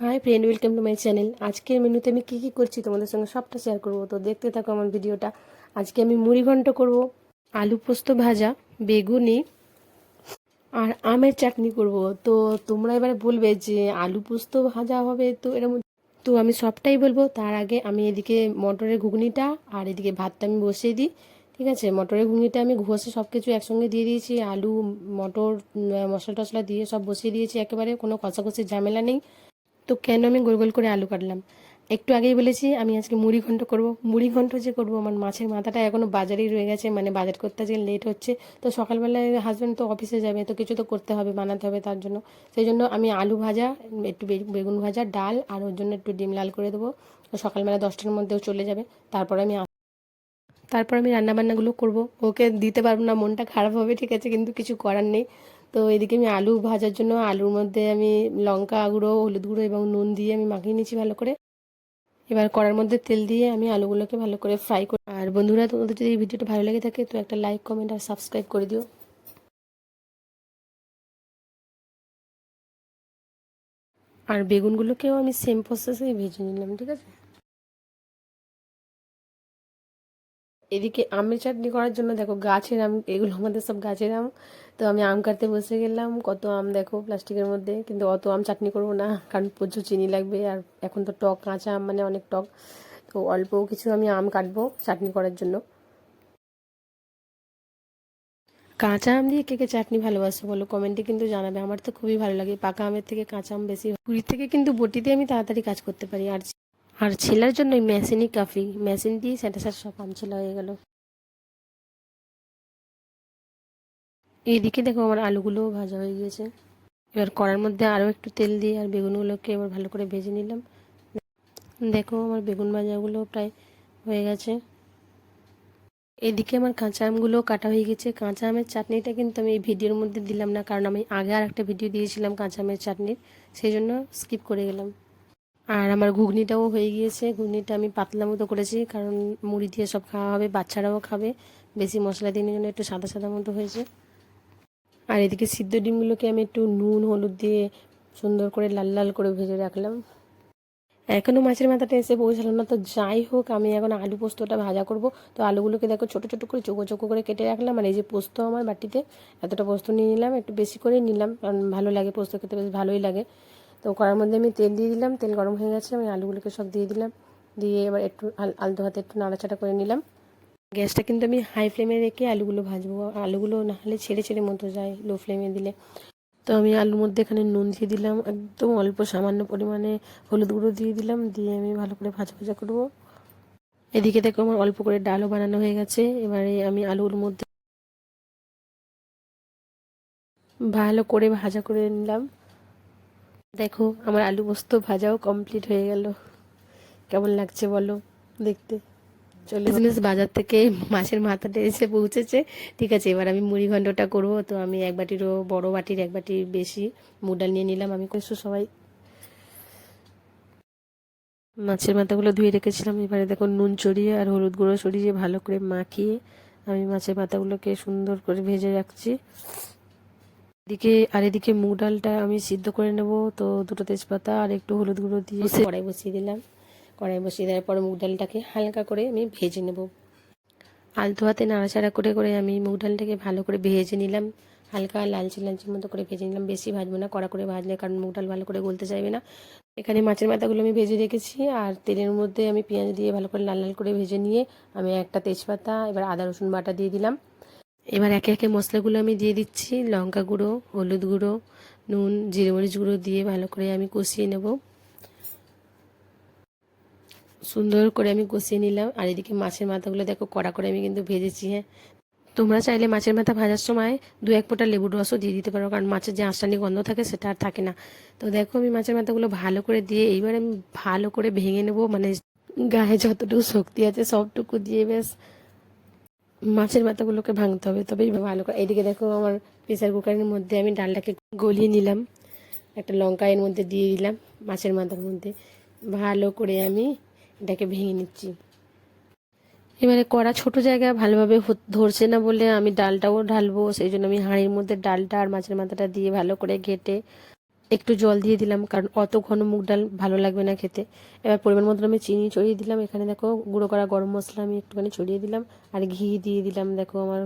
Hi friend welcome to my channel আজকের মেনুতে আমি কী কী করছি তোমাদের সঙ্গে সবটা শেয়ার করব। তো দেখতে থাকো আমার ভিডিওটা আজকে আমি মুড়ি ঘন্ট করব, আলু পোস্ত ভাজা, বেগুনি আর আমের চাটনি করব। তো তোমরা এবারে বলবে যে আলু পোস্ত ভাজা হবে তো এরকম তো আমি সবটাই বলব। তার আগে আমি এদিকে মটরের ঘুগনিটা আর এদিকে ভাতটা আমি বসিয়ে দিই। ঠিক আছে? মটরের ঘুগনিটা আমি ঘষে সব কিছু একসঙ্গে দিয়ে দিয়েছি। আলু, মটর মশলা টশলা দিয়ে সব বসিয়ে দিয়েছি। একেবারে কোনো কষাকষির ঝামেলা নেই। তো কেন আমি গোল গোল করে আলু কাটলাম? একটু আগেই বলেছি, আমি আজকে মুড়ি ঘন্ট করব। মুড়ি ঘন্ট যে করব, আমার মাছের মাথাটা এখনও বাজারেই রয়ে গেছে মানে বাজার করতে আজকে লেট হচ্ছে। তো সকালবেলায় হাজব্যান্ড তো অফিসে যাবে, তো কিছু তো করতে হবে, বানাতে হবে তার জন্য। সেই জন্য আমি আলু ভাজা, একটু বেগুন ভাজা, ডাল, আর ওর জন্য একটু ডিম লাল করে দেবো। তো সকালবেলা দশটার মধ্যেও চলে যাবে। তারপর আমি তারপর আমি রান্নাবান্নাগুলো করব। ওকে দিতে পারব না, মনটা খারাপ হবে, ঠিক আছে, কিন্তু কিছু করার নেই। তো এদিকে আমি আলু ভাজার জন্য আলুর মধ্যে আমি লঙ্কা গুঁড়ো, হলুদ গুঁড়ো এবং নুন দিয়ে আমি মাখিয়ে নিয়েছি ভালো করে। এবার কড়ার মধ্যে তেল দিয়ে আমি আলুগুলোকে ভালো করে ফ্রাই করি আর বন্ধুরা, তোমাদের যদি এই ভিডিওটা ভালো লেগে থাকে, তো একটা লাইক, কমেন্ট আর সাবস্ক্রাইব করে দিও। আর বেগুনগুলোকেও আমি সেম প্রসেসেই ভেজে নিলাম, ঠিক আছে? এদিকে আমের চাটনি করার জন্য দেখো গাছের আম, এগুলো আমাদের সব গাছের আম। তো আমি আম কাটতে বসে গেলাম, কত আম দেখো প্লাস্টিকের মধ্যে, কিন্তু অত আম চাটনি করব না, কারণ প্রচুর চিনি লাগবে আর এখন তো টক, কাঁচা আম মানে অনেক টক। তো অল্প কিছু আমি আম কাটবো চাটনি করার জন্য। কাঁচা আম দিয়ে কে কে চাটনি ভালোবাসো বলো? কমেন্টে কিন্তু জানাবে, আমার তো খুবই ভালো লাগে, পাকা আমের থেকে কাঁচা আম বেশি পুরীর থেকে কিন্তু বটিতে আমি তাড়াতাড়ি কাজ করতে পারি, আর আর ছেলার জন্য মেশিনই কাফি। মেশিন দিয়ে সার সব ছেলা হয়ে গেল। এইদিকে দেখো আমার আলুগুলোও ভাজা হয়ে গিয়েছে। এবার কড়ার মধ্যে আরও একটু তেল দিয়ে আর বেগুনগুলোকে এবার ভালো করে ভেজে নিলাম। দেখো আমার বেগুন ভাজাগুলো প্রায় হয়ে গেছে। এদিকে আমার কাঁচা আমগুলো কাটা হয়ে গেছে কাঁচা আমের চাটনিটা কিন্তু আমি এই ভিডিওর মধ্যে দিলাম না, কারণ আমি আগে আর একটা ভিডিও দিয়েছিলাম কাঁচা আমের চাটনির। সেই জন্য স্কিপ করে গেলাম। আর আমার ঘুগনিটাও হয়ে গিয়েছে। ঘুগনিটা আমি পাতলা মতো করেছি, কারণ মুড়ি দিয়ে সব খাওয়া হবে, বাচ্চারাও খাবে। বেশি মশলা দিয়ে জন্য একটু সাদা সাদা মতো হয়েছে। আর এদিকে সিদ্ধ ডিমগুলোকে আমি একটু নুন, হলুদ দিয়ে সুন্দর করে লাল লাল করে ভেজে রাখলাম। এখনও মাছের মাথাটা এসে পৌঁছালো না, তো যাই হোক, আমি এখন আলু পোস্তটা ভাজা করব। তো আলুগুলোকে দেখো ছোটো ছোটো করে, চোখো চোখো করে কেটে রাখলাম। আর এই যে পোস্ত আমার বাটিতে, এতটা পোস্ত নিয়ে নিলাম, একটু বেশি করে নিলাম, কারণ ভালো লাগে পোস্ত খেতে, বেশ ভালোই লাগে। তো কড়ার মধ্যে আমি তেল দিয়ে দিলাম। তেল গরম হয়ে গেছে, আমি আলুগুলোকে সব দিয়ে দিলাম। দিয়ে এবার একটু আল- আলতো হাতে একটু নাড়াচাড়া করে নিলাম। গ্যাসটা কিন্তু আমি হাই ফ্লেমে রেখে আলুগুলো ভাজবো। আলুগুলো না হলে ছেড়ে ছেড়ে মতো যায় লো ফ্লেমে দিলে। তো আমি আলুর মধ্যে এখানে নুন দিয়ে দিলাম, একদম অল্প সামান্য পরিমাণে হলুদ গুঁড়ো দিয়ে দিলাম। দিয়ে আমি ভালো করে ভাজা ভাজা করব। এদিকে দেখো আমার অল্প করে ডালও বানানো হয়ে গেছে। এবারে আমি আলুর মধ্যে ভালো করে ভাজা করে নিলাম। দেখো, আমার আলু পোস্ত ভাজাও কমপ্লিট হয়ে গেল। কেমন লাগছে বলো দেখতে? চল্লিশ জিনিস বাজার থেকে মাছের মাথাটা এসে পৌঁছেছে। ঠিক আছে, এবার আমি মুড়ি ঘন্টটা করব। তো আমি এক বাটিরও বড় বাটির, এক বাটির বেশি মুডাল নিয়ে নিলাম। আমি কিছু সবাই। মাছের মাথাগুলো ধুয়ে রেখেছিলাম। এবারে দেখো নুন চড়িয়ে আর হলুদ গুঁড়ো ছড়িয়ে ভালো করে মাখিয়ে আমি মাছের মাথাগুলোকে সুন্দর করে ভেজে রাখছি। এদিকে আর এদিকে মুগ ডালটা আমি সিদ্ধ করে নেব। তো দুটো তেজপাতা আর একটু হলুদ গুঁড়ো দিয়ে কড়াই বসিয়ে দিলাম। কড়াই বসিয়ে দেওয়ার পর মুগ ডালটাকে হালকা করে আমি ভেজে নেব। আলতো হাতে নাড়াচাড়া করে করে আমি মুগ ডালটাকে ভালো করে ভেজে নিলাম। হালকা লালচে লালচে মতো করে ভেজে নিলাম। বেশি ভাজবো না কড়া করে ভাজলে কারণ মুগ ডাল ভালো করে গলতে চাইবে না। এখানে মাছের মাথাগুলো আমি ভেজে রেখেছি আর তেলের মধ্যে আমি পেঁয়াজ দিয়ে ভালো করে লাল লাল করে ভেজে নিয়ে আমি একটা তেজপাতা এবার আদা রসুন বাটা দিয়ে দিলাম। এবার একে একে মশলাগুলো আমি দিয়ে দিচ্ছি। লঙ্কা গুঁড়ো, হলুদ গুঁড়ো, নুন জিরে মরিচ গুঁড়ো দিয়ে ভালো করে আমি কষিয়ে নেব। সুন্দর করে আমি কষিয়ে নিলাম। আর এদিকে মাছের মাথাগুলো দেখো কড়া করে আমি কিন্তু ভেজেছি হ্যাঁ। তোমরা চাইলে মাছের মাথা ভাজার সময় দু এক ফোঁটা লেবুর রসও দিয়ে দিতে পারো, কারণ মাছের যে আঁশটানি গন্ধ থাকে সেটা আর থাকে না। তো দেখো আমি মাছের মাথাগুলো ভালো করে দিয়ে এইবার আমি ভালো করে ভেঙে নেব মানে গায়ে যতটুকু শক্তি আছে সবটুকু দিয়ে বেশ মাছের মাথাগুলোকে ভাঙতে হবে, তবেই ভালো করে। এইদিকে দেখো আমার প্রেসার কুকারের মধ্যে আমি ডালটাকে গলিয়ে নিলাম, একটা লঙ্কা এর মধ্যে দিয়ে দিলাম, মাছের মাথার মধ্যে। ভালো করে আমি এটাকে ভেঙে নিচ্ছি। এবারে কড়া ছোট জায়গা ভালোভাবে ধরছে না বলে আমি ডালটাও ঢালবো, সেই জন্য আমি হাঁড়ির মধ্যে ডালটা আর মাছের মাথাটা দিয়ে ভালো করে ঘেটে একটু জল দিয়ে দিলাম, কারণ অত ঘন মুগ ডাল ভালো লাগবে না খেতে। এবার পরিমাণ মতো আমি চিনি ছড়িয়ে দিলাম। এখানে দেখো গুঁড়ো করা গরম মশলা আমি একটুখানি ছড়িয়ে দিলাম। আর ঘি দিয়ে দিলাম, দেখো আমার